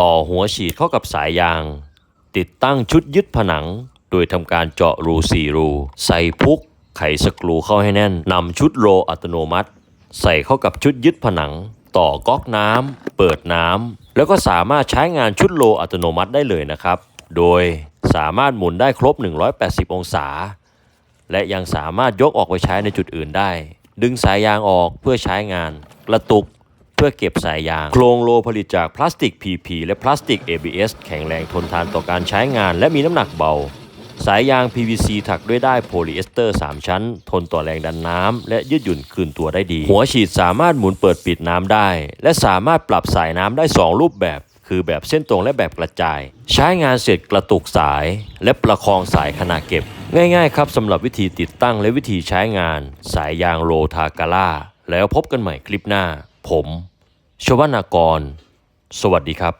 ต่อหัวฉีดเข้ากับสายยาง ติดตั้งชุดยึดผนัง โดยทำการเจาะรู4รู ใส่พุก ไขสกรูเข้าให้แน่นนำชุดโรอัตโนมัติ ใส่เข้ากับชุดยึดผนัง ต่อก๊อกน้ำเปิดน้ำแล้วก็สามารถใช้งานชุดโรอัตโนมัติได้เลยนะครับ โดยสามารถหมุนได้ครบ 180 องศา และยังสามารถยกออกไปใช้ในจุดอื่นได้ ดึงสายยางออกเพื่อใช้งาน กระตุก พื่อเก็บสายยาง โครงโลผลิตจากพลาสติก PP และพลาสติก ABS แข็งแรงทนทานต่อการใช้งานและมีน้ำหนักเบา สายยาง PVC ถักด้วยได้โพลีเอสเตอร์ 3 ชั้น ทนต่อแรงดันน้ำและยืดหยุ่นคืนตัวได้ดี หัวฉีดสามารถหมุนเปิดปิดน้ำได้ และสามารถปรับสายน้ำได้ 2 รูปแบบคือแบบเส้นตรงและแบบกระจาย ใช้งานเสร็จกระตุกสาย และประคองสายขณะเก็บ ง่ายๆครับสำหรับวิธีติดตั้งและวิธีใช้งาน สายยางโรทากาล่าแล้วพบกันใหม่คลิปหน้า ผม ชวนากร สวัสดีครับ